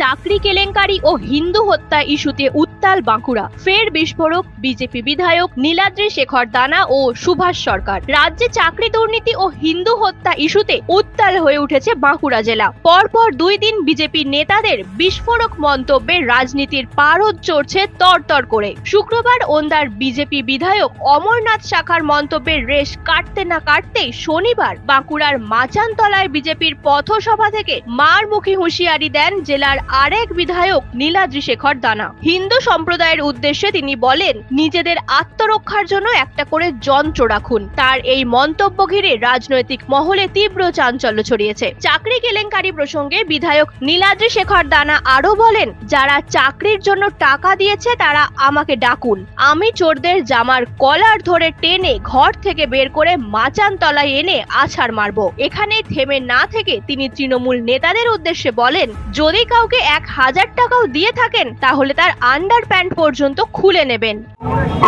চাকরি কেলেঙ্কারি ও হিন্দু হত্যা ইস্যুতে উত্তাল বাঁকুড়া। ফের বিস্ফোরক বিজেপি বিধায়ক নীলাদ্রি শেখর দানা ও সুভাষ সরকার। রাজ্যে চাকরি দুর্নীতি ও হিন্দু হত্যা ইস্যুতে উত্তাল হয়ে উঠেছে বাঁকুড়া জেলা। পরপর দুই দিন বিজেপি নেতাদের বিস্ফোরক মন্তব্যে রাজনীতির পারদ চড়ছে তরতর করে। শুক্রবার ওন্দার বিজেপি বিধায়ক অমরনাথ শাখার মন্তব্যের রেশ কাটতে না কাটতেই শনিবার বাঁকুড়ার মাচানতলায় বিজেপির পথসভা থেকে মারমুখী হুঁশিয়ারি দেন জেলার আরেক বিধায়ক নীলাদ্রি শেখর দানা। হিন্দু সম্প্রদায়ের উদ্দেশ্যে তিনি বলেন, নিজেদের আত্মরক্ষার জন্য একটা করে যন্ত্র রাখুন। তার এই মন্তব্য ঘিরে রাজনৈতিক মহলে তীব্র চাঞ্চল্য ছড়িয়েছে। চাকরি কেলেঙ্কারি প্রসঙ্গে বিধায়ক নীলাদ্রি শেখর দানা আরও বলেন, যারা চাকরির জন্য টাকা দিয়েছে, তারা আমাকে ডাকুন। আমি চোরদের জামার কলার ধরে টেনে ঘর থেকে বের করে মাচান তলায় এনে আছাড় মারবো। এখানে থেমে না থেকে তিনি তৃণমূল নেতাদের উদ্দেশ্যে বলেন, যদি কাউকে এক হাজার টাকাও দিয়ে থাকেন, তাহলে তার আন্ডার প্যান্ট পর্যন্ত খুলে নেবেন।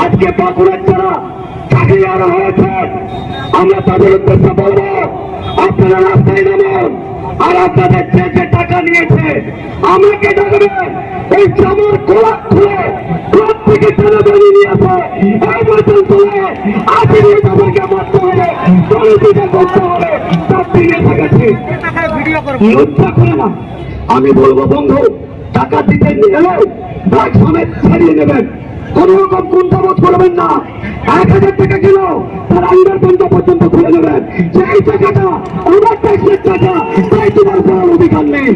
আজকে বাঁকুড়ার যারা চাকরি আনা হয়েছে। আমরা তাদের উদ্দেশ্যে বলব, আপনারা রাস্তায় নামান। আর আপনাদের যে যে টাকা নিয়েছে, আমাকে ডাকবেন। এই জামার কোলাপ খুলে কোলাপ থেকে বেরিয়ে নিয়ে আসে। এই মতন তুলে আজকে তাদেরকে মারতে হবে। চলিতে করতে হবে। তার দিকে থাকেছি। লজ্জা করে না। আমি বলব, বন্ধু, টাকা দিতে গেলে ব্যাগ সমেত ছাড়িয়ে নেবেন কোন রকম কুণ্ঠাবোধ করবেন না। এক হাজার টাকা কিলো তার আন্ডার পর্যন্ত পর্যন্ত খুলে নেবেন সেই টাকাটা আমার ট্যাক্সের টাকা, তাই তোমার পড়ার অধিকার নেই।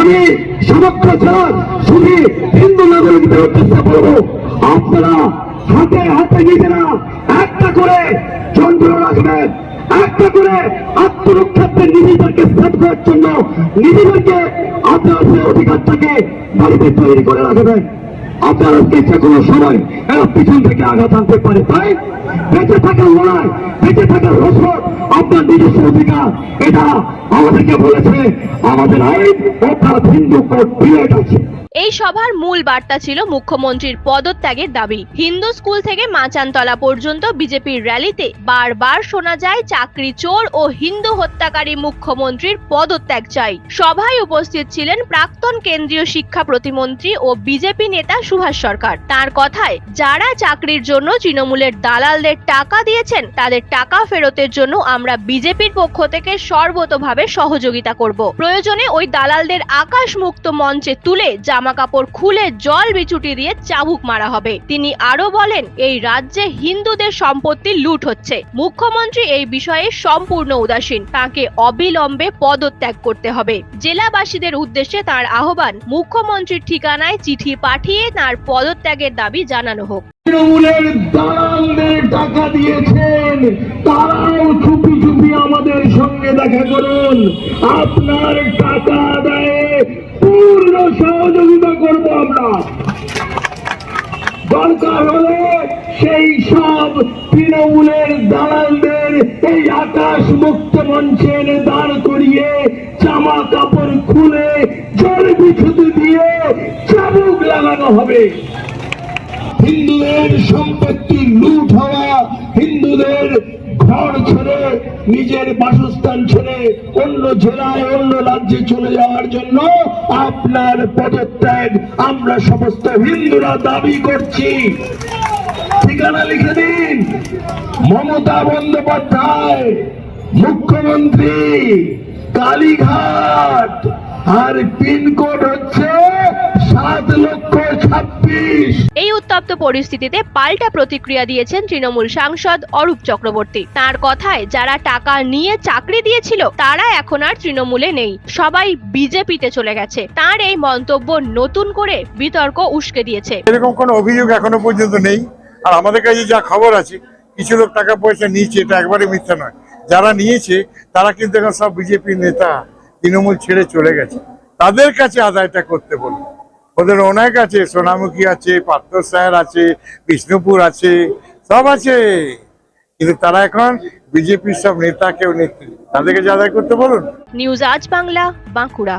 আমি সমগ্র জেলার শুধু হিন্দু নাগরিকদের উদ্দেশ্যে বলব, আপনারা হাতে হাতে নিজেরা একটা করে যন্ত্র রাখবেন। একটা করে আত্মরক্ষার্থে নিজেদেরকে করার জন্য নিজেদেরকে আপনার সেই অধিকারটাকে বাড়িতে তৈরি করে রাখবেন আপনার যে কোনো সময় এরা পিছন থেকে আঘাত আনতে পারে, তাই? বেঁচে থাকার লড়াই, বেঁচে থাকার রসদ, আপনার নিজস্ব অধিকার। এটা আমাদেরকে বলেছে, আমাদের আইন অর্থাৎ হিন্দু কোর্ট পিরিয়ড আছে। এই সভার মূল বার্তা ছিল মুখ্যমন্ত্রীর পদত্যাগের দাবি। হিন্দু স্কুল থেকে মাচানতলা পর্যন্ত বিজেপির র্যালিতে বারবার শোনা যায় চাকরি চোর ও হিন্দু হত্যাকারী মুখ্যমন্ত্রীর পদত্যাগ চাই। সভায় উপস্থিত ছিলেন প্রাক্তন কেন্দ্রীয় শিক্ষা প্রতিমন্ত্রী ও বিজেপি নেতা সুভাষ সরকার। তার কথায়, যারা চাকরির জন্য তৃণমূলের দালালদের টাকা দিয়েছেন, তাদের টাকা ফেরতের জন্য আমরা বিজেপির পক্ষ থেকে সর্বতভাবে সহযোগিতা করব। প্রয়োজনে ওই দালালদের আকাশ মুক্ত মঞ্চে তুলে জামা কাপড় খুলে জল বিচুটি দিয়ে চাবুক মারা হবে। তিনি আরও বলেন, এই রাজ্যে হিন্দুদের সম্পত্তি লুট হচ্ছে। মুখ্যমন্ত্রী এই বিষয়ে সম্পূর্ণ উদাসীন। তাকে অবিলম্বে পদত্যাগ করতে হবে। জেলাবাসীদের উদ্দেশ্যে তার আহ্বান, মুখ্যমন্ত্রীর ঠিকানায় চিঠি পাঠিয়ে তার পদত্যাগের দাবি জানানো হোক। তৃণমূলের দালালদের টাকা দিয়েছেন, তারাও চুপি চুপি আমাদের সঙ্গে দেখা করুন। আপনার টাকা পূর্ণ সহযোগিতা করব আমরা। দরকার হলে সেই সব তৃণমূলের দালালদের এই আকাশ মুক্ত মঞ্চে দাঁড় করিয়ে, জামা কাপড় খুলে, জল বিছুতি চাবুক লাগানো হবে। হিন্দুদের সম্পত্তি লুট হওয়া, হিন্দুদের ঘর ছেড়ে, নিজের বাসস্থান ছেড়ে অন্য জেলায়, অন্য রাজ্যে চলে যাওয়ার জন্য আপনার পদত্যাগ আমরা সমস্ত হিন্দুরা দাবি করছি। ঠিকানা লিখে দিন। মমতা বন্দ্যোপাধ্যায়, মুখ্যমন্ত্রী, কালীঘাট। আর পিনকোড হচ্ছে লক্ষ ছাব্বিশ এই উত্তপ্ত পরিস্থিতিতে পাল্টা প্রতিক্রিয়া দিয়েছেন তৃণমূল সাংসদ অরূপ চক্রবর্তী। তার কথায় যারা টাকা নিয়ে চাকরি দিয়েছিল তারা এখন আর তৃণমূলে নেই। সবাই বিজেপিতে চলে গেছে। তার এই মন্তব্য নতুন করে বিতর্ক উস্কে দিয়েছে। এরকম কোনো অভিযোগ এখনও পর্যন্ত নেই। আর আমাদের কাছে যা খবর আছে কিছু লোক টাকা পয়সা নিয়েছে এটা একবারে মিথ্যা নয়। যারা নিয়েছে তারা কিন্তু এখন সব বিজেপি নেতা তৃণমূল ছেড়ে চলে গেছে। তাদের কাছে আদায়টা করতে বলুন। ওদের অনেক আছে, সোনামুখী আছে পাত্র স্যার আছে, বিষ্ণুপুর আছে, সব আছে। কিন্তু তারা এখন বিজেপির সব নেতা কেউ নেত্রী। তাদেরকে কাছে করতে বলুন। নিউজ আজ বাংলা, বাঁকুড়া।